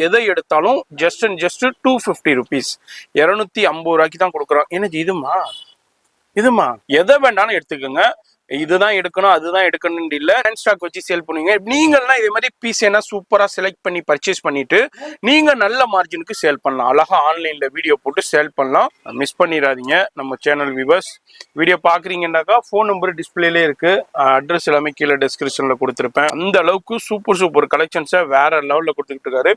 எதை எடுத்தாலும் just and just two fifty rupees இரநூத்தி ஐம்பது ரூபாய்க்கு தான் கொடுக்குறோம். எனக்கு இதுமா? இதுமா? எதை வேணாலும் எடுத்துக்கோங்க. இதுதான் எடுக்கணும் அதுதான் எடுக்கணும் இல்லை. ரன் ஸ்டாக் வச்சு சேல் பண்ணுவீங்க. நீங்கள்லாம் இதே மாதிரி பீஸ் என்ன சூப்பராக செலக்ட் பண்ணி பர்ச்சேஸ் பண்ணிட்டு நீங்கள் நல்ல மார்ஜினுக்கு சேல் பண்ணலாம். அழகாக ஆன்லைனில் வீடியோ போட்டு சேல் பண்ணலாம். மிஸ் பண்ணிடாதீங்க. நம்ம சேனல் வியூவர்ஸ் வீடியோ பார்க்குறீங்கன்னாக்கா ஃபோன் நம்பர் டிஸ்பிளேலே இருக்குது அட்ரஸ் எல்லாமே கீழே டிஸ்கிரிப்ஷனில் கொடுத்துருப்பேன். அந்த அளவுக்கு சூப்பர் சூப்பர் கலெக்ஷன்ஸை வேற லெவலில் கொடுத்துக்கிட்டு இருக்காரு.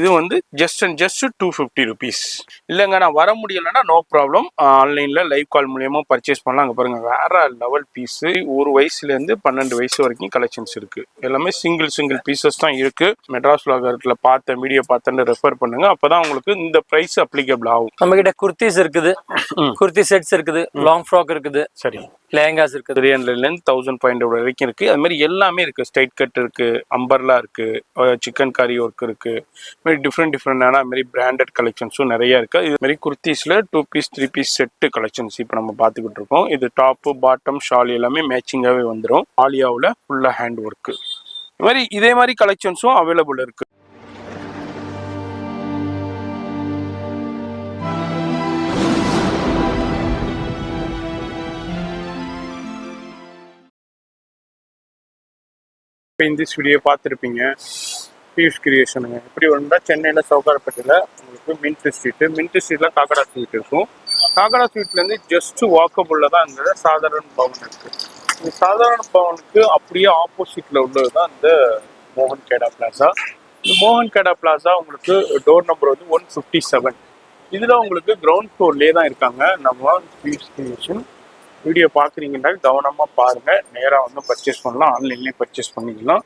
இது வந்து just and just two fifty rupees இல்லைங்க நான் வர முடியலைன்னா நோ ப்ராப்ளம் ஆன்லைனில் லைவ் கால் மூலியமாக பர்ச்சேஸ் பண்ணலாம். அங்கே பாருங்கள் வேற லெவல் பீஸு ஒரு வயசுல இருந்து பன்னெண்டு வயசு வரைக்கும் கலெக்ஷன்ஸ் இருக்கு. எல்லாமே சிங்கிள் சிங்கிள் பீசஸ் தான் இருக்கு. மெட்ராஸ் லாகர்ல பார்த்த வீடியோ பார்த்தேன்னு ரெஃபர் பண்ணுங்க. அப்பதான் உங்களுக்கு இந்த பிரைஸ் அப்ளிகபிள் ஆகும். நம்ம கிட்ட குர்த்திஸ் இருக்குது குர்த்தி செட்ஸ் இருக்குது. லாங் ஃப்ராக் இருக்குது. சரி. லேங்காஸ் இருக்குது. த்ரீ ஹண்ட்ரட்லேருந்து தௌசண்ட் ஃபைவ் ஹண்ட்ரட் வரைக்கும் இருக்கு. அது மாதிரி எல்லாமே இருக்கு. ஸ்ட்ரைட் கட் இருக்கு அம்பர்லா இருக்கு சிக்கன் கறி ஒர்க் இருக்கு. இது மாதிரி டிஃப்ரெண்ட் டிஃப்ரெண்டான மாதிரி பிராண்டட் கலெக்ஷன்ஸும் நிறைய இருக்கு. இது மாதிரி குர்த்திஸ்ல two piece three piece set collections இப்போ நம்ம பார்த்துக்கிட்டு இருக்கோம். இது டாப்பு பாட்டம் ஷால் எல்லாமே மேட்சிங்காகவே வந்துடும் ஆலியாவில் ஃபுல்லாக ஹேண்ட் ஒர்க்கு இது மாதிரி இதே மாதிரி கலெக்ஷன்ஸும் அவைலபிள் இருக்கு. இப்போ இந்த வீடியோ பார்த்துருப்பீங்க. பியூஷ் கிரியேஷனுங்க இப்படி வந்தால் சென்னையில் சவுகாரப்பேட்டையில் உங்களுக்கு மின்ட் ஸ்ட்ரீட்டு மின்ட் ஸ்ட்ரீட்டில் காக்கடா ஸ்ட்ரீட் இருக்கும். காக்கடா ஸ்ட்ரீட்லேருந்து ஜஸ்ட் வாக்கபுளில் தான் அங்கே சாதாரண பவன் இருக்குது சாதாரண பவனுக்கு அப்படியே ஆப்போசிட்டில் உள்ளது தான் இந்த மோகன் கேடா பிளாசா இந்த மோகன் கேடா பிளாசா உங்களுக்கு டோர் நம்பர் வந்து ஒன் ஃபிஃப்டி செவன் இதில் உங்களுக்கு கிரவுண்ட் ஃப்ளோர்லேயே தான் இருக்காங்க. நம்ம பியூஷ் வீடியோ பார்க்குறீங்கன்னா கவனமாக பாருங்கள் நேராக வந்து பர்ச்சேஸ் பண்ணலாம். ஆன்லைன்லேயே பர்ச்சேஸ் பண்ணிக்கலாம்.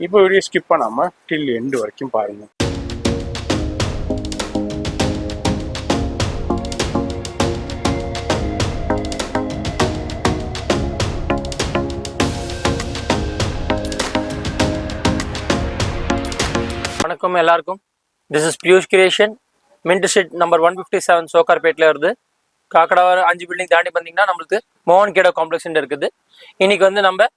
இப்போ வீடியோ ஸ்கிப் பண்ணாமல் டில் எண்டு வரைக்கும் பாருங்கள் வணக்கம் எல்லாருக்கும். This is Piyush creation mint shed number one fifty seven சோக்கார்பேட்டில் வருது காக்கடாவார் அஞ்சு பில்டிங் தாண்டி பார்த்தீங்கன்னா நம்மளுக்கு மோகன் கேடா காம்ப்ளெக்ஸ் இருக்குது. இன்னைக்கு வந்து நம்ம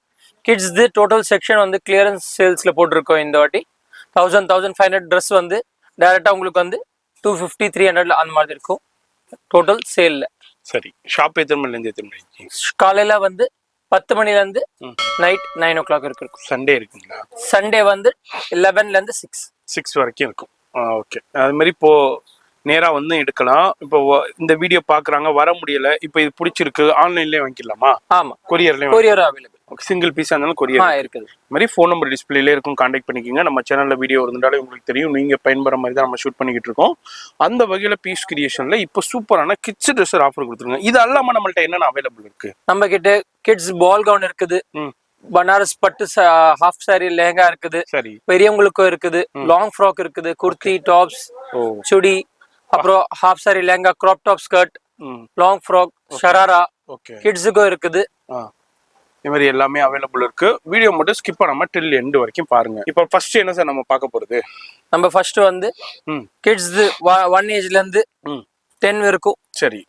கிட்ஸ் டோட்டல் செக்ஷன் வந்து கிளியரன்ஸ் சேல்ஸில் போட்டிருக்கோம் இந்த வாட்டி. Thousand thousand five hundred dress வந்து டேரெக்டாக உங்களுக்கு வந்து டூ ஃபிஃப்டி த்ரீ ஹண்ட்ரட்ல அந்த மாதிரி இருக்கும். டோட்டல் சேலில் சரி ஷாப் எத்தனை மணிலேருந்து எத்தனை காலையில் வந்து பத்து மணிலேருந்து நைட் நைன் ஓ கிளாக் இருக்கும். சண்டே இருக்குங்களா? சண்டே வந்து லெவன்லேருந்து சிக்ஸ் சிக்ஸ் வரைக்கும் இருக்கும். ஓகே அது மாதிரி இப்போ நேரா வந்து எடுக்கலாம். இப்போ இந்த வீடியோ பார்க்குறாங்க வர முடியல. இப்போ இது பிடிச்சிருக்கு ஆன்லைன்லேயே வாங்கிக்கலாமா ஆமாம் கொரியர்லேயும் கொரியர் அவைலபிள் சிங்கிள் பீஸ் இருந்தாலும் கொரியர் இருக்குது. மாதிரி ஃபோன் நம்பர் டிஸ்பிளேல இருக்கும். காண்டாக்ட் பண்ணிக்கோங்க. நம்ம சேனல்ல வீடியோ இருந்தாலே உங்களுக்கு தெரியும். நீங்க பயன்படுற மாதிரி தான் நம்ம ஷூட் பண்ணிக்கிட்டு இருக்கோம். அந்த வகையில பீஸ் கிரியேஷன்ல இப்போ சூப்பரான கிட்ஸ் ட்ரெஸ்ஸர் ஆஃபர் கொடுத்துருங்க இது அல்லாம நம்மள்ட்ட என்னென்ன அவைலபிள் இருக்கு? நம்ம கிட்ட கிட்ஸ் பால் கவுன் இருக்குது. பனாரஸ் பட்டு ஹாஃப் சாரி லெஹங்கா இருக்குது. சரி. பெரியவங்களுக்கும் இருக்குது. லாங் ஃப்ராக் இருக்குது. குர்த்தி டாப்ஸ் சுடி அப்புறம் half sari lehenga crop top skirt long frock sharara கிட்ஸுக்கும் இருக்குது. இது மாதிரி எல்லாமே அவைலபிள் இருக்கு. வீடியோ மட்டும் ஸ்கிப் பண்ணாம டில் எண்டு வரைக்கும் பாருங்க. இப்போ ஃபர்ஸ்ட் என்ன சார் நம்ம பார்க்க போறது? நம்ம ஃபர்ஸ்ட் வந்து கிட்ஸ் ஒன் ஏஜ்ல இருந்து டென் வரைக்கும் சரி.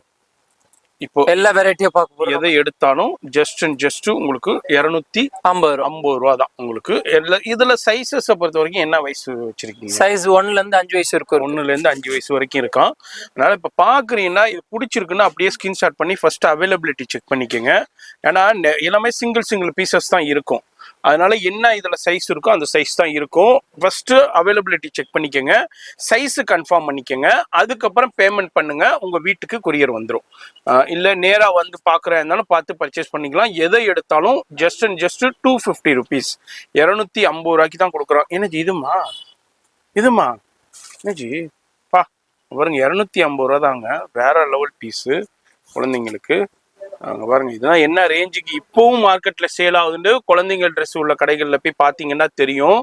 இப்போ எல்லா வெரைட்டியும் பார்க்க போறோம். எதை எடுத்தாலும் ஜஸ்ட் அண்ட் ஜஸ்ட் உங்களுக்கு இரநூத்தி ஐம்பது ரூபா. ஐம்பது ரூபா தான் உங்களுக்கு. எல்லா- இதுல சைஸஸை பொறுத்த வரைக்கும் என்ன வயசு வச்சிருக்கீங்க? சைஸ் ஒன்ல இருந்து அஞ்சு வயசு இருக்கும் ஒண்ணுல இருந்து அஞ்சு வயசு வரைக்கும் இருக்கான். அதனால இப்ப பாக்குறீங்கன்னா இது பிடிச்சிருக்குன்னா அப்படியே ஸ்கிரீன்ஷாட் பண்ணி ஃபர்ஸ்ட் அவைலபிலிட்டி செக் பண்ணிக்கோங்க. ஏன்னா எல்லாமே சிங்கிள் சிங்கிள் பீசஸ் தான் இருக்கும். அதனால என்ன இதில் சைஸ் இருக்கோ அந்த சைஸ் தான் இருக்கும். ஃபர்ஸ்ட் அவைலபிலிட்டி செக் பண்ணிக்கோங்க. சைஸ் கன்ஃபார்ம் பண்ணிக்கோங்க. அதுக்கப்புறம் பேமெண்ட் பண்ணுங்க. உங்க வீட்டுக்கு கொரியர் வந்துடும் இல்லை நேராக வந்து பார்க்குறா இருந்தாலும் பார்த்து பர்ச்சேஸ் பண்ணிக்கலாம். எதை எடுத்தாலும் just and just two fifty rupees இரநூத்தி ஐம்பது ரூபாய்க்கு தான் கொடுக்குறோம். என்னஜி இதுமா? இதுமா? என்னஜி பா பாருங்க இரநூத்தி ஐம்பது ரூபா தாங்க. வேற லெவல் பீஸு குழந்தைங்களுக்கு. அங்க பாருங்க இதுதான் என்ன ரேஞ்சுக்கு இப்போவும் மார்க்கெட்ல சேல் ஆகுதுன்னு குழந்தைங்க ட்ரெஸ் உள்ள கடைகள்ல போய் பாத்தீங்கன்னா தெரியும்.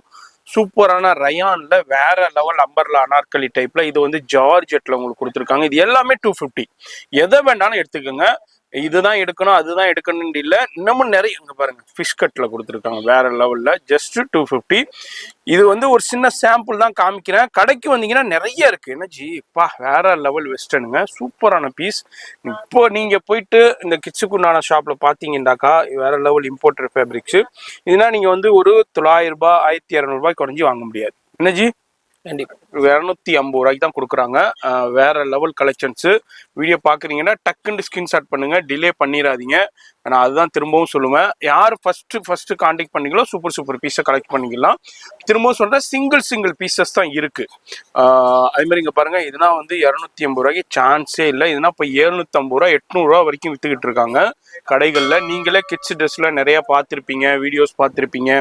சூப்பரான ரயான்ல வேற லெவல் அம்பர்ல அனார்கலி டைப்ல இது வந்து ஜார்ஜெட்ல உங்களுக்கு கொடுத்துருக்காங்க. இது எல்லாமே டூ ஃபிஃப்டி எதை வேண்டாலும் எடுத்துக்கோங்க. இதுதான் எடுக்கணும் அதுதான் எடுக்கணும் இல்லை. இன்னமும் நிறைய இங்கே பாருங்க ஃபிஷ் கட்டில் கொடுத்துருக்காங்க வேற லெவலில் ஜஸ்ட் டூ ஃபிஃப்டி இது வந்து ஒரு சின்ன சாம்பிள் தான் காமிக்கிறேன். கடைக்கு வந்தீங்கன்னா நிறைய இருக்கு. என்ன ஜி? பா வேற லெவல் வெஸ்டர்னுங்க சூப்பரான பீஸ் இப்போ நீங்க போயிட்டு இந்த கிச்சுக்குண்டான ஷாப்ல பாத்தீங்கன்னாக்கா வேற லெவல் இம்போர்ட்டட் ஃபேப்ரிக்ஸ் இதுனா நீங்க வந்து ஒரு தொள்ளாயிரம் ரூபாய் ஆயிரத்தி இரநூறுபாய் குறைஞ்சி வாங்க முடியாது. என்ன ஜி? கண்டிப்பா. இரநூத்தி ஐம்பது ரூபாய்க்கு தான் கொடுக்குறாங்க. வேற லெவல் கலெக்ஷன்ஸு வீடியோ பார்க்குறீங்கன்னா டக்குன்னு ஸ்கிரீன்ஷாட் பண்ணுங்க. டிலே பண்ணிடாதீங்க நான் அதுதான் திரும்பவும் சொல்லுவேன். யார் ஃபஸ்ட்டு ஃபஸ்ட்டு காண்டாக்ட் பண்ணிக்கலாம் சூப்பர் சூப்பர் பீஸை கலெக்ட் பண்ணிக்கலாம். திரும்பவும் சொல்கிறேன் சிங்கிள் சிங்கிள் பீசஸ் தான் இருக்குது அதுமாதிரி அதே பாருங்கள் இதுனா வந்து இரநூத்தி ஐம்பது ரூபாய்க்கு சான்ஸே இல்லை. இதுனா இப்போ எழுநூத்தம்பது ரூபா எட்நூறுரூவா வரைக்கும் விற்றுக்கிட்டு இருக்காங்க கடைகளில். நீங்களே கிட்ஸ் ட்ரெஸ்லாம் நிறையா பார்த்துருப்பீங்க வீடியோஸ் பார்த்துருப்பீங்க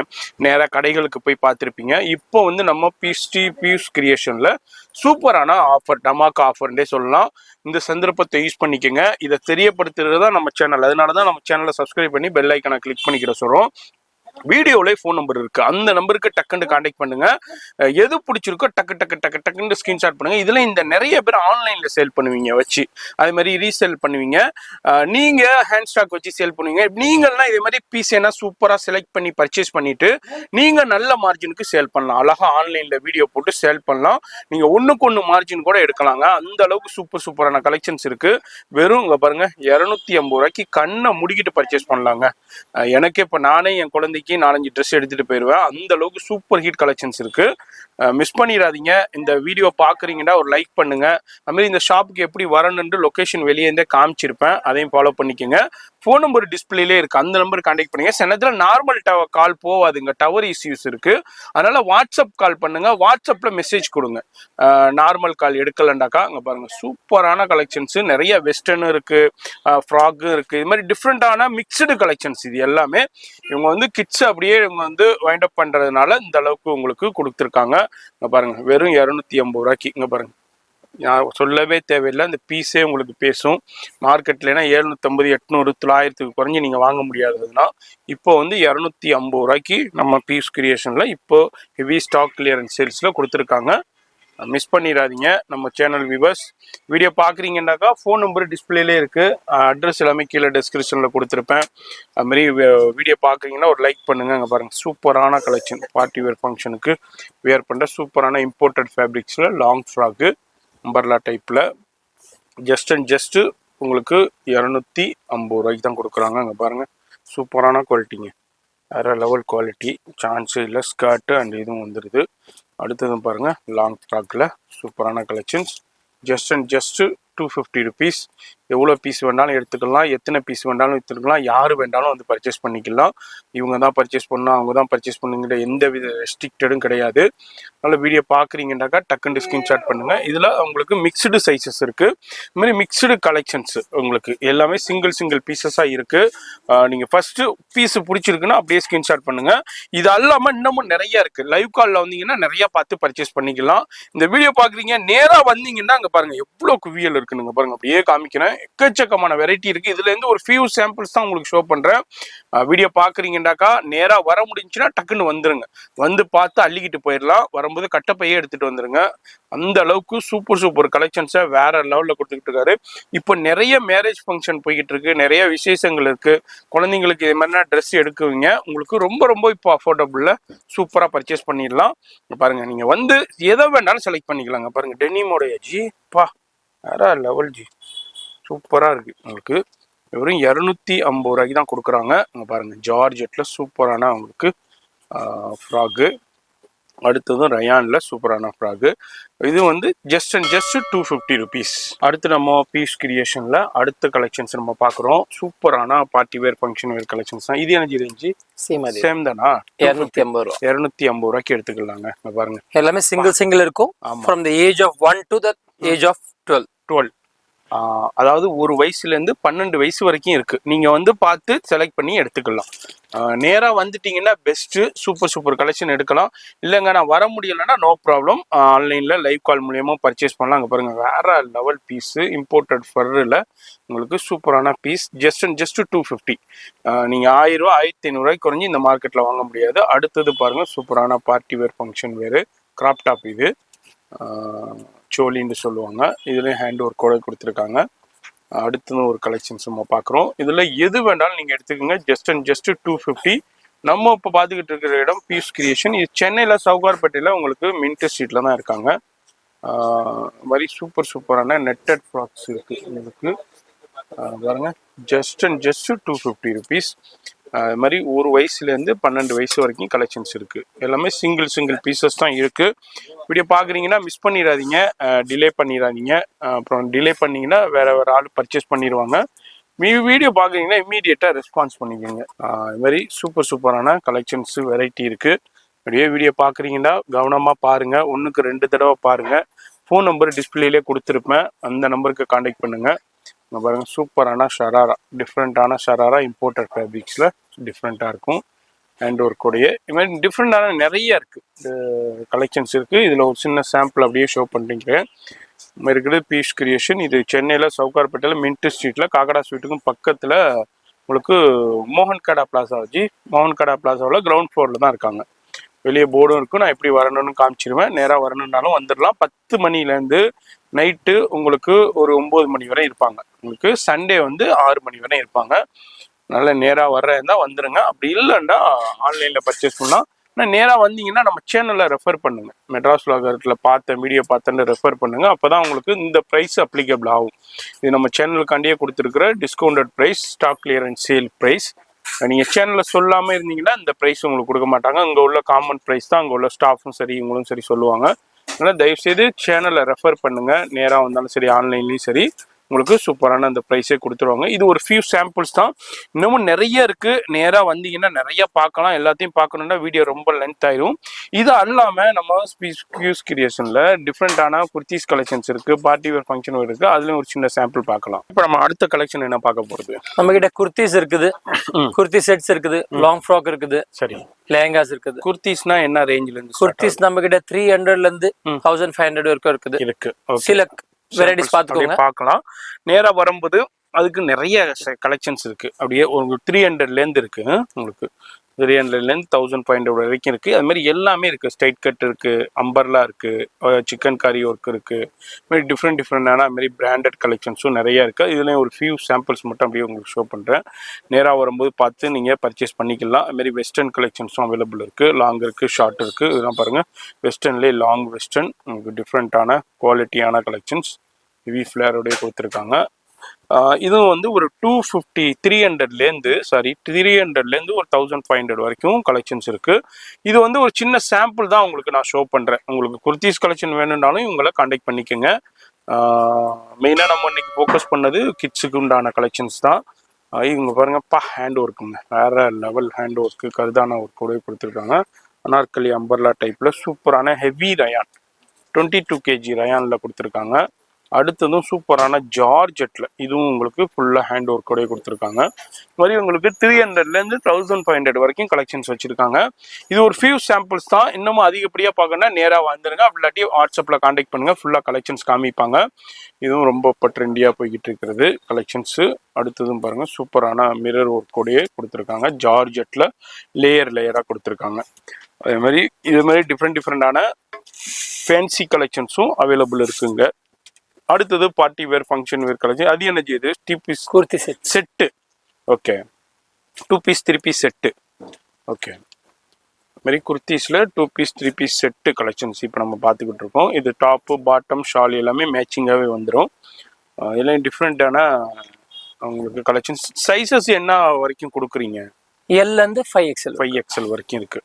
நேராக கடைகளுக்கு போய் பார்த்துருப்பீங்க. இப்போ வந்து நம்ம பிஸ்டி பியூஸ் கிரியேஷன்ல சூப்பரான ஆஃபர் டமாக்கா ஆஃபர்ன்றே சொல்லலாம். இந்த சந்தர்ப்பத்தை யூஸ் பண்ணிக்கோங்க. இதை தெரியப்படுத்துறது தான் நம்ம சேனல் அதனால தான் நம்ம சேனலை சப்ஸ்கிரைப் பண்ணி பெல் ஐக்கனை கிளிக் பண்ணிக்கிற சொல்கிறோம் வீடியோவிலே ஃபோன் நம்பர் இருக்குது அந்த நம்பருக்கு டக்குன்னு காண்டாக்ட் பண்ணுங்க. எது பிடிச்சிருக்கோ டக்கு டக்கு டக்கு டக்குன்னு ஸ்கிரீன்ஷாட் பண்ணுங்க. இதில் இந்த நிறைய பேர் ஆன்லைனில் சேல் பண்ணுவீங்க வச்சு. அதே மாதிரி ரீசேல் பண்ணுவீங்க. நீங்கள் ஹேண்ட் ஸ்டாக் வச்சு சேல் பண்ணுவீங்க. நீங்கள்லாம் இதே மாதிரி பீஸ் என்ன செலக்ட் பண்ணி பர்ச்சேஸ் பண்ணிட்டு நீங்கள் நல்ல மார்ஜினுக்கு சேல் பண்ணலாம். அழகாக ஆன்லைனில் வீடியோ போட்டு சேல் பண்ணலாம். நீங்கள் ஒன்றுக்கு ஒன்று மார்ஜின் கூட எடுக்கலாங்க. அந்த அளவுக்கு சூப்பர் சூப்பரான கலெக்ஷன்ஸ் இருக்குது வெறும் இங்கே பாருங்கள் இரநூத்தி ஐம்பது ரூபாய்க்கு கண்ணை முடிக்கிட்டு பர்ச்சேஸ் பண்ணலாங்க. எனக்கே இப்போ நானே என் குழந்தைக்கு நாலஞ்சு ட்ரெஸ் எடுத்துட்டு போயிடுவேன் அந்த அளவுக்கு சூப்பர் ஹிட் கலெக்ஷன்ஸ் இருக்கு. மிஸ் பண்ணிடாதீங்க. இந்த வீடியோ பார்க்குறீங்கன்னா ஒரு லைக் பண்ணுங்க. அதுமாரி இந்த ஷாப்புக்கு எப்படி வரணுன்ட்டு லொகேஷன் வெளியே இருந்தே காமிச்சிருப்பேன். அதையும் ஃபாலோ பண்ணிக்கோங்க. ஃபோன் நம்பர் டிஸ்பிளேலே இருக்கு. அந்த நம்பர் கான்டாக்ட் பண்ணுங்க. சில நேரத்தில் நார்மல் டவர் கால் போகாதுங்க டவர் இஷ்யூஸ் இருக்கு. அதனால வாட்ஸ்அப் கால் பண்ணுங்க. வாட்ஸ்அப்பில் மெசேஜ் கொடுங்க. நார்மல் கால் எடுக்கலண்டாக்கா அங்கே பாருங்க சூப்பரான கலெக்ஷன்ஸ் நிறைய வெஸ்டர்னு இருக்கு. ஃப்ராக்கும் இருக்கு. இது மாதிரி டிஃப்ரெண்டான மிக்சடு கலெக்ஷன்ஸ் இது எல்லாமே. இவங்க வந்து கிட் கிட்ஸ் அப்படியே இவங்க வந்து வைண்ட் அப் பண்ணுறதுனால இந்த அளவுக்கு உங்களுக்கு கொடுத்துருக்காங்க. இங்கே பாருங்க வெறும் இரநூத்தி ஐம்பது ரூபாய்க்கு. இங்கே பாருங்க. நான் சொல்லவே தேவையில்லை. இந்த பீஸே உங்களுக்கு பேசும். மார்க்கெட்லனா எழுநூத்தம்பது எட்நூறு தொள்ளாயிரத்துக்கு குறைஞ்சி நீங்கள் வாங்க முடியாததுன்னா இப்போ வந்து இரநூத்தி ஐம்பது ரூபாய்க்கு நம்ம பீஸ் கிரியேஷனில் இப்போ ஹெவி ஸ்டாக் கிளியரன்ஸ் சேல்ஸில் கொடுத்துருக்காங்க. மிஸ் பண்ணிடாதீங்க. நம்ம சேனல் வியூவர்ஸ் வீடியோ பார்க்குறீங்கன்னாக்கா ஃபோன் நம்பர் டிஸ்பிளேலே இருக்குது அட்ரஸ் எல்லாமே கீழே டிஸ்கிரிப்ஷனில் கொடுத்துருப்பேன். அதுமாரி வீடியோ பார்க்குறீங்கன்னா ஒரு லைக் பண்ணுங்கள் அங்கே பாருங்கள் சூப்பரான கலெக்ஷன் பார்ட்டி வேர் ஃபங்க்ஷனுக்கு வேர் பண்ணுற சூப்பரான இம்போர்ட்டட் ஃபேப்ரிக்ஸில் லாங் ஃப்ராக்கு அம்பர்லா டைப்பில் ஜஸ்ட் அண்ட் ஜஸ்ட்டு உங்களுக்கு இரநூத்தி ஐம்பது ரூபாய்க்கு தான் கொடுக்குறாங்க. அங்கே பாருங்கள் சூப்பரான குவாலிட்டிங்க வேறு லெவல் குவாலிட்டி சான்ஸு இல்லை ஸ்கர்ட்டு அண்ட் இதுவும் வந்துடுது அடுத்ததும் பாருங்கள் லாங் ஃப்ராக்கில் சூப்பரான collections just and just two fifty rupees எவ்வளோ பீஸ் வேணாலும் எடுத்துக்கலாம். எத்தனை பீஸ் வேணாலும் எடுத்துக்கலாம். யார் வேண்டாலும் வந்து பர்ச்சேஸ் பண்ணிக்கலாம். இவங்க தான் பர்ச்சேஸ் பண்ணணும். அவங்க தான் பர்ச்சேஸ் பண்ணுங்கிற எந்த வித ரெஸ்ட்ரிக்டடும் கிடையாது. அதனால் வீடியோ பார்க்குறீங்கன்னாக்கா டக்குன்னு ஸ்க்ரீன்ஷாட் பண்ணுங்கள் இதில் உங்களுக்கு மிக்சடு சைஸஸ் இருக்குது இதுமாதிரி மிக்சடு கலெக்ஷன்ஸ் உங்களுக்கு எல்லாமே சிங்கிள் சிங்கிள் பீசஸாக இருக்குது நீங்கள் ஃபஸ்ட்டு பீஸ் பிடிச்சிருக்குன்னா அப்படியே ஸ்க்ரீன்ஷாட் பண்ணுங்கள் இது அல்லாமல் இன்னமும் நிறைய இருக்குது லைவ் காலில் வந்தீங்கன்னா நிறையா பார்த்து பர்ச்சேஸ் பண்ணிக்கலாம். இந்த வீடியோ பார்க்குறீங்க நேராக வந்தீங்கன்னா அங்கே பாருங்கள் எவ்வளோ குவியல் இருக்குனுங்க பாருங்கள் அப்படியே காமிக்கிறேன். எக்கச்சக்கமான வெரைட்டி இருக்குது இதுலேருந்து ஒரு ஃபியூ சாம்பிள்ஸ் தான் உங்களுக்கு ஷோ பண்ணுறேன் வீடியோ பார்க்குறீங்கன்னாக்கா நேராக வர முடிஞ்சுன்னா டக்குன்னு வந்துருங்க. வந்து பார்த்து அள்ளிக்கிட்டு போயிடலாம். வரும்போது கட்டப்பையே எடுத்துகிட்டு வந்துருங்க. அந்த அளவுக்கு சூப்பர் சூப்பர் கலெக்ஷன்ஸை வேற லெவலில் கொடுத்துக்கிட்டு இருக்காரு. இப்போ நிறைய மேரேஜ் ஃபங்க்ஷன் போய்கிட்டு இருக்கு. நிறைய விசேஷங்கள் இருக்கு. குழந்தைங்களுக்கு இது மாதிரினா ட்ரெஸ் எடுக்குவீங்க. உங்களுக்கு ரொம்ப ரொம்ப இப்போ அஃபோர்டபுளில் சூப்பராக பர்ச்சேஸ் பண்ணிடலாம். பாருங்க. நீங்கள் வந்து எதை வேணாலும் செலக்ட் பண்ணிக்கலாங்க. பாருங்க. டெனிமோடைய ஜி பா. வேற லெவல் ஜி சூப்பராக இருக்கு. உங்களுக்கு வெறும் இரநூத்தி ஐம்பது ரூபாய்க்கு தான் கொடுக்குறாங்க. இங்க பாருங்க ஜார்ஜெட்டில் சூப்பரான உங்களுக்கு ஃப்ராகு அடுத்ததும் ரயான்ல சூப்பரான ஃப்ராகு இது வந்து just and just two fifty rupees அடுத்து நம்ம பீஸ் கிரியேஷன்ல அடுத்த கலெக்ஷன்ஸ் நம்ம பார்க்குறோம். சூப்பரான party wear function wear collections தான். இது எனர்ஜி ரேஞ்சு? சேம் சேம் தானா? இரநூத்தி ஐம்பது ரூபா. இரநூத்தி ஐம்பது ரூபாய்க்கு எடுத்துக்கலாங்க. பாருங்க. எல்லாமே சிங்கிள் சிங்கிள் இருக்கும். From the age of one to the age of twelve twelve அதாவது ஒரு வயசுலேருந்து பன்னெண்டு வயசு வரைக்கும் இருக்குது நீங்கள் வந்து பார்த்து செலக்ட் பண்ணி எடுத்துக்கலாம். நேராக வந்துட்டிங்கன்னா பெஸ்ட்டு சூப்பர் சூப்பர் கலெக்ஷன் எடுக்கலாம். இல்லைங்க நான் வர முடியலைன்னா நோ ப்ராப்ளம் ஆன்லைனில் லைவ் கால் மூலியமாக பர்ச்சேஸ் பண்ணலாம். அங்கே பாருங்கள் வேறு லெவல் பீஸு இம்போர்ட்டட் ஃபர்ரில் உங்களுக்கு சூப்பரான piece just and just two fifty நீங்கள் ஆயிரம் ஆயிரத்தி ஐநூறுரூவாய்க்கு குறைஞ்சி இந்த மார்க்கெட்டில் வாங்க முடியாது. அடுத்தது பாருங்கள் சூப்பரான பார்ட்டி வேர் ஃபங்க்ஷன் வேறு கிராப் டாப் இது. ஆஹ் சோலின்னு சொல்லுவாங்க. இதுலேயும் ஹேண்ட் ஒர்க் கூட கொடுத்துருக்காங்க. அடுத்தது ஒரு கலெக்ஷன்ஸ் நம்ம பார்க்குறோம் இதில் எது வேண்டாலும் நீங்கள் எடுத்துக்கோங்க. Just and just two fifty நம்ம இப்போ பார்த்துக்கிட்டு இருக்கிற இடம் பீஸ் கிரியேஷன் இது சென்னையில் சவுகார்பேட்டையில் உங்களுக்கு மின்ட் ஸ்ட்ரீட்டில் தான் இருக்காங்க. மாதிரி சூப்பர் சூப்பரான நெட்டட் ஃப்ராக்ஸ் இருக்குது உங்களுக்கு பாருங்க. Just and just two fifty rupees அது மாதிரி ஒரு வயசுலேருந்து பன்னெண்டு வயசு வரைக்கும் கலெக்ஷன்ஸ் இருக்குது எல்லாமே சிங்கிள் சிங்கிள் பீசஸ் தான் இருக்குது வீடியோ பார்க்குறீங்கன்னா மிஸ் பண்ணிடாதீங்க. டிலே பண்ணிடாதீங்க. அப்புறம் டிலே பண்ணிங்கன்னா வேறு வேறு ஆள் பர்ச்சேஸ் பண்ணிடுவாங்க. மீ வீடியோ பார்க்குறீங்கன்னா இம்மீடியட்டாக ரெஸ்பான்ஸ் பண்ணிக்கோங்க. இது மாதிரி சூப்பர் சூப்பரான கலெக்ஷன்ஸு வெரைட்டி இருக்குது அப்படியே வீடியோ பார்க்குறீங்கன்னா கவனமாக பாருங்கள் ஒன்றுக்கு ரெண்டு தடவை பாருங்கள் ஃபோன் நம்பர் டிஸ்பிளேலே கொடுத்துருப்பேன். அந்த நம்பருக்கு காண்டாக்ட் பண்ணுங்கள் இங்கே பாருங்கள் சூப்பரான ஷராரா டிஃப்ரெண்ட்டான ஷராரா இம்போர்ட்டட் ஃபேப்ரிக்ஸில் டிஃப்ரெண்ட்டாக இருக்கும். ஹேண்ட் ஒர்க்கோடைய இது மாதிரி டிஃப்ரெண்ட்டான நிறைய இருக்குது கலெக்ஷன்ஸ் இருக்குது இதில் ஒரு சின்ன சாம்பிள் அப்படியே ஷோ பண்ணிக்கிறேன். நம்ம இருக்கிறது பீஸ் கிரியேஷன் இது சென்னையில் சவுகார்பேட்டையில் மின்ட் ஸ்ட்ரீட்டில் காக்கடா ஸ்வீட்டுக்கும் பக்கத்தில் உங்களுக்கு மோகன் கடா பிளாசா வச்சு மோகன் கடா பிளாசாவில் கிரவுண்ட் ஃப்ளோரில் தான் இருக்காங்க. வெளியே போர்டும் இருக்கும். நான் எப்படி வரணும்னு காமிச்சிருவேன். நேராக வரணுன்னாலும் வந்துடலாம் பத்து மணிலேருந்து நைட்டு உங்களுக்கு ஒரு ஒம்பது மணி வரை இருப்பாங்க. உங்களுக்கு சண்டே வந்து ஆறு மணி வரை இருப்பாங்க. நல்ல நேராக வர்ற இருந்தால் வந்துடுங்க அப்படி இல்லைண்டா ஆன்லைனில் பர்ச்சேஸ் பண்ணால் ஆனால் நேராக வந்தீங்கன்னா நம்ம சேனலில் ரெஃபர் பண்ணுங்கள் மெட்ராஸ் லாகரத்தில் பார்த்த வீடியோ பார்த்தேன்னு ரெஃபர் பண்ணுங்கள் அப்போ தான் உங்களுக்கு இந்த ப்ரைஸ் அப்ளிகபிள் ஆகும். இது நம்ம சேனலுக்காண்டியே கொடுத்துருக்குற discounted price stock clearance sale price நீங்கள் சேனலில் சொல்லாமல் இருந்தீங்கன்னா இந்த ப்ரைஸ் உங்களுக்கு கொடுக்க மாட்டாங்க. அங்கே உள்ள காமன் ப்ரைஸ் தான் அங்கே உள்ள ஸ்டாஃபும் சரி இவங்களும் சரி சொல்லுவாங்க. அதனால் தயவுசெய்து சேனலை ரெஃபர் பண்ணுங்கள் நேராக வந்தாலும் சரி ஆன்லைன்லேயும் சரி. உங்களுக்கு சூப்பரான அந்த ப்ரைஸே கொடுத்துருவாங்க. இது ஒரு ஃபியூ சாம்பிள்ஸ் தான். இன்னமும் நிறைய இருக்கு. நேராக வந்தீங்கன்னா நிறைய பார்க்கலாம். எல்லாத்தையும் பார்க்கணுன்னா வீடியோ ரொம்ப லென்த் ஆயிரும். இது அல்லாம நம்ம ஸ்பியூஸ் கிரியேஷன்ல டிஃப்ரெண்டான குர்த்திஸ் கலெக்ஷன்ஸ் இருக்கு. பார்ட்டி வேர் ஃபங்க்ஷன் இருக்கு. அதுலயும் ஒரு சின்ன சாம்பிள் பார்க்கலாம். இப்போ நம்ம அடுத்த கலெக்ஷன் என்ன பார்க்க போறது? நம்ம கிட்ட குர்த்திஸ் இருக்குது குர்த்தி செட்ஸ் இருக்குது. லாங் ஃப்ராக் இருக்குது. சரி. லேங்காஸ் இருக்குது. குர்த்திஸ்னா என்ன ரேஞ்சில இருந்து குர்த்திஸ் நம்ம கிட்ட த்ரீ ஹண்ட்ரட்ல இருந்து தௌசண்ட் ஃபைவ் ஹண்ட்ரட் வரைக்கும் இருக்குது. இருக்கு. Okay. வெரைட்டிஸ் அப்படியே பார்க்கலாம் நேரா வரும்போது அதுக்கு நிறைய கலெக்ஷன்ஸ் இருக்கு. அப்படியே உங்களுக்கு த்ரீ ஹண்ட்ரட்லேருந்து இருக்கு. உங்களுக்கு த்ரீ ஹண்ட்ரட்லேருந்து தௌசண்ட் ஃபைவ் ஹண்ட்ரட் வரைக்கும் இருக்குது அது மாதிரி எல்லாமே இருக்குது ஸ்ட்ரைட் கட் இருக்குது அம்பர்லா இருக்குது சிக்கன் கறி ஒர்க் இருக்குது மாதிரி டிஃப்ரெண்ட் டிஃப்ரெண்டான அது மாதிரி பிராண்டட் கலெக்ஷன்ஸும் நிறையா இருக்குது இதுலேயும் ஒரு ஃபியூ சாம்பிள்ஸ் மட்டும் அப்படியே உங்களுக்கு ஷோ பண்ணுறேன் நேராக வரும்போது பார்த்து நீங்கள் பர்ச்சேஸ் பண்ணிக்கலாம். அதுமாரி வெஸ்டர்ன் கலெக்ஷன்ஸும் அவைலபிள் இருக்குது லாங் இருக்குது ஷார்ட் இருக்குது இதெல்லாம் பாருங்கள் வெஸ்டர்ன்லேயே லாங் வெஸ்டர்ன் உங்களுக்கு டிஃப்ரெண்ட்டான குவாலிட்டியான கலெக்ஷன்ஸ் ஹெவி ஃப்ளேரோடய கொடுத்துருக்காங்க. இதுவும் வந்து ஒரு டூ ஃபிஃப்டி த்ரீ ஹண்ட்ரட்லேருந்து சாரி த்ரீ ஹண்ட்ரட்லேருந்து ஒரு தௌசண்ட் ஃபைவ் ஹண்ட்ரட் வரைக்கும் கலெக்ஷன்ஸ் இருக்குது இது வந்து ஒரு சின்ன சாம்பிள் தான் உங்களுக்கு நான் ஷோ பண்ணுறேன் உங்களுக்கு குர்த்திஸ் கலெக்ஷன் வேணும்னாலும் இவங்களை காண்டாக்ட் பண்ணிக்கோங்க. மெயினாக நம்ம இன்னைக்கு ஃபோக்கஸ் பண்ணது கிட்ஸுக்கு உண்டான கலெக்ஷன்ஸ் தான். இவங்க பாருங்கப்பா ஹேண்ட் ஒர்க்குங்க வேற லெவல் ஹேண்ட் ஒர்க்கு கருதான ஒர்க் கூட கொடுத்துருக்காங்க. அனார்கலி அம்பர்லா டைப்பில் சூப்பரான heavy rayon twenty two KG ரயானில் கொடுத்துருக்காங்க. அடுத்ததும் சூப்பரான ஜார்ஜெட்டில் இதுவும் உங்களுக்கு ஃபுல்லாக ஹேண்ட் ஒர்க்கோடய கொடுத்துருக்காங்க. இது மாதிரி உங்களுக்கு த்ரீ ஹண்ட்ரட்லேருந்து தௌசண்ட் ஃபைவ் ஹண்ட்ரட் வரைக்கும் கலெக்ஷன்ஸ் வச்சுருக்காங்க. இது ஒரு ஃபியூ சாம்பிள்ஸ் தான். இன்னமும் அதிகப்படியாக பார்க்கணும்னா நேராக வந்துடுங்க அப்படி இல்லாட்டி வாட்ஸ்அப்பில் காண்டாக்ட் பண்ணுங்கள் ஃபுல்லாக கலெக்ஷன்ஸ் காமிப்பாங்க. இதுவும் ரொம்ப இப்போ ட்ரெண்டியாக போய்கிட்டு இருக்கிறது கலெக்ஷன்ஸு அடுத்ததும் பாருங்கள் சூப்பரான மிரர் ஒர்க்கோடையே கொடுத்துருக்காங்க. ஜார்ஜெட்டில் லேயர் லேயராக கொடுத்துருக்காங்க. அதே மாதிரி இது மாதிரி டிஃப்ரெண்ட் டிஃப்ரெண்டான ஃபேன்சி கலெக்ஷன்ஸும் அவைலபிள் இருக்குங்க. அடுத்தது party wear function wear collection அது என்னது இது? Two piece kurti set set okay two piece three piece set okay மாதிரி குர்த்திஸில் two piece three piece set collections இப்போ நம்ம பார்த்துக்கிட்டு இருக்கோம். இது டாப்பு பாட்டம் ஷால் எல்லாமே மேட்சிங்காகவே வந்துடும் எல்லாம் டிஃப்ரெண்ட்டான உங்களுக்கு கலெக்ஷன்ஸ் சைஸஸ் என்ன வரைக்கும் கொடுக்குறீங்க? எல்ல இருந்து ஃபைவ் எக்ஸ்எல் ஃபைவ் எக்ஸல் வரைக்கும் இருக்கு.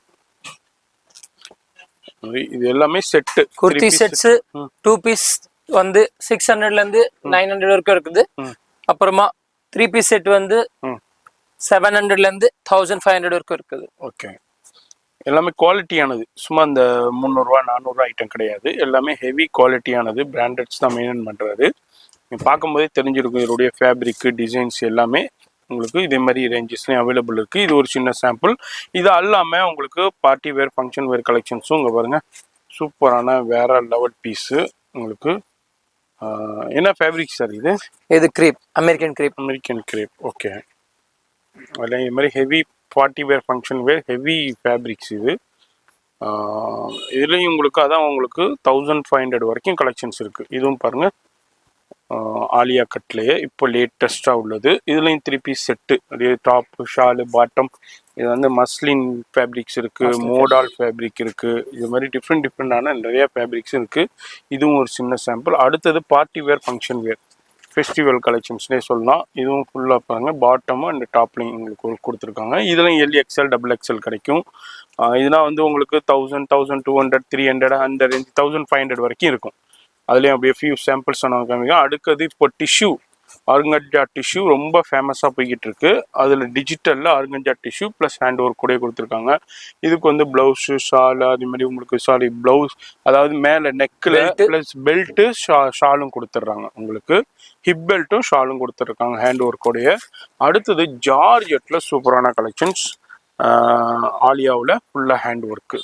இது எல்லாமே set kurti sets two piece வந்து சிக்ஸ் ஹண்ட்ரட்ல இருந்து நைன் ஹண்ட்ரட் வரைக்கும் இருக்குது. அப்புறமா த்ரீ பீஸ் செட் வந்து. செவன் ஹண்ட்ரட்ல இருந்து தௌசண்ட் ஃபைவ் ஹண்ட்ரட் வரைக்கும் இருக்குது. ஓகே எல்லாமே குவாலிட்டியானது சும்மா இந்த முந்நூறுரூவா நானூறுரூவா ஐட்டம் கிடையாது. எல்லாமே ஹெவி குவாலிட்டியானது பிராண்டட்ஸ் தான் மெயின்டைன் பண்ணுறது நீங்கள் பார்க்கும்போதே தெரிஞ்சிருக்கும். இதோடைய ஃபேப்ரிக்கு டிசைன்ஸ் எல்லாமே உங்களுக்கு இதே மாதிரி ரேஞ்சஸ்லேயும் அவைலபிள் இருக்குது இது ஒரு சின்ன சாம்பிள் இது அல்லாமல் உங்களுக்கு பார்ட்டி வேர் ஃபங்க்ஷன் வேர் கலெக்ஷன்ஸும் இங்கே பாருங்கள் சூப்பரான வேற லெவல் பீஸு உங்களுக்கு என்ன ஃபேப்ரிக் சார் இது? இது crepe American crepe American crepe okay அதில் இது மாதிரி heavy party wear function wear heavy fabrics இது. இதுலேயும் உங்களுக்கு அதான் உங்களுக்கு தௌசண்ட் ஃபைவ் ஹண்ட்ரட் வரைக்கும் கலெக்ஷன்ஸ் இருக்குது இதுவும் பாருங்கள் ஆலியா கட்லேயே. இப்போ லேட்டஸ்ட்டாக உள்ளது. இதுலேயும் த்ரீ பீஸ் செட்டு அப்படியே டாப்பு ஷாலு பாட்டம் இது வந்து மஸ்லின் ஃபேப்ரிக்ஸ் இருக்குது மோடால் ஃபேப்ரிக் இருக்குது இது மாதிரி டிஃப்ரெண்ட் டிஃப்ரெண்டான நிறைய ஃபேப்ரிக்ஸ் இருக்குது இதுவும் ஒரு சின்ன சாம்பிள் அடுத்தது party wear function wear festival கலெக்ஷன்ஸ்னே சொல்லலாம். இதுவும் ஃபுல்லாக பாருங்க. பாட்டம் அண்ட் டாப்லையும் உங்களுக்கு கொடுத்துருக்காங்க. இதுலையும் எல் எக்ஸ்எல் டபுள் எக்ஸ்எல் கிடைக்கும். இதுனா வந்து உங்களுக்கு thousand thousand two hundred three hundred அந்த ரேஞ்ச் தௌசண்ட் ஃபைவ் ஹண்ட்ரட் வரைக்கும் இருக்கும். அதுலேயும் அப்படியே ஃபியூ சாம்பிள்ஸ் நான் காமிக்க அடுத்தது இப்போ டிஷ்யூ அருங்கஞ்சா டிஷ்யூ ரொம்ப ஃபேமஸாக போய்கிட்டு இருக்கு அதில் டிஜிட்டலில் அருங்கஞ்சா டிஷ்யூ ப்ளஸ் ஹேண்ட் ஒர்க் கூட கொடுத்துருக்காங்க. இதுக்கு வந்து ப்ளவுஸு ஷால் அது மாதிரி உங்களுக்கு சாரி ப்ளவுஸ் அதாவது மேலே நெக்கில். ப்ளஸ் பெல்ட்டு ஷா ஷாலும் கொடுத்துட்றாங்க உங்களுக்கு. ஹிப் பெல்ட்டும் ஷாலும் கொடுத்துருக்காங்க ஹேண்ட் ஒர்க்கோடைய அடுத்தது ஜார்ஜெட்டில் சூப்பரான கலெக்ஷன்ஸ் ஆலியாவில் ஃபுல்லாக ஹேண்ட் ஒர்க்கு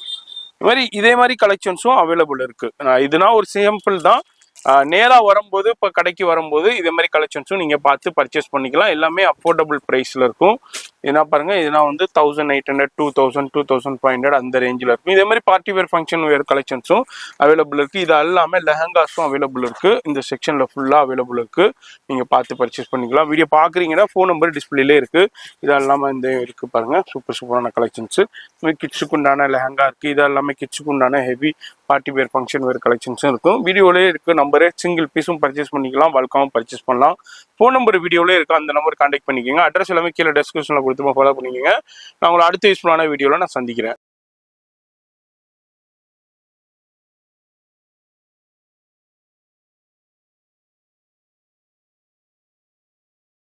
இது மாதிரி இதே மாதிரி கலெக்ஷன்ஸும் அவைலபிள் இருக்கு. நான் இதுனா ஒரு சிம்பிள் தான். நேராக வரும்போது இப்போ கடைக்கு வரும்போது இதே மாதிரி கலெக்ஷன்ஸும் நீங்கள் பார்த்து பர்ச்சேஸ் பண்ணிக்கலாம். எல்லாமே அஃபோர்டபுள் ப்ரைஸில் இருக்கும். என்ன பாருங்க இதுனா வந்து thousand eight hundred two thousand two thousand five hundred அந்த ரேஞ்சில் இருக்கும். இதே மாதிரி பார்ட்டி வேர் ஃபங்க்ஷன் வேர் கலெக்ஷன்ஸும் அவைலபிள் இருக்குது இது எல்லாமே லெஹங்காஸும் அவைலபிள் இருக்குது இந்த செக்ஷனில் ஃபுல்லாக அவைலபிள் இருக்குது நீங்கள் பார்த்து பர்ச்சேஸ் பண்ணிக்கலாம். வீடியோ பார்க்குறீங்கன்னா ஃபோன் நம்பர் டிஸ்பிளேலே இருக்குது இது எல்லாமே இந்த இருக்குது பாருங்க. சூப்பர் சூப்பரான கலெக்ஷன்ஸு கிட்ஸுக்கு உண்டான லெஹங்கா இருக்குது இது எல்லாமே கிட்ஸுக்கு உண்டான heavy party wear function wear கலெக்ஷன்ஸும் இருக்கும். வீடியோலேயே இருக்குது நம்பரே சிங்கிள் பீஸும் பர்ச்சேஸ் பண்ணிக்கலாம். பல்காவும் பர்ச்சேஸ் பண்ணலாம். ஃபோன் நம்பர் வீடியோவிலே இருக்கு அந்த நம்பர் காண்டாக்ட் பண்ணிக்கோங்க. அட்ரஸ் எல்லாமே கீழே டெஸ்கிரிப்ஷனில் கொடுத்து ஃபாலோ பண்ணிக்கோங்க. நான் உங்களை அடுத்த யூஸ்ஃபுல்லான வீடியோவில் நான் சந்திக்கிறேன்.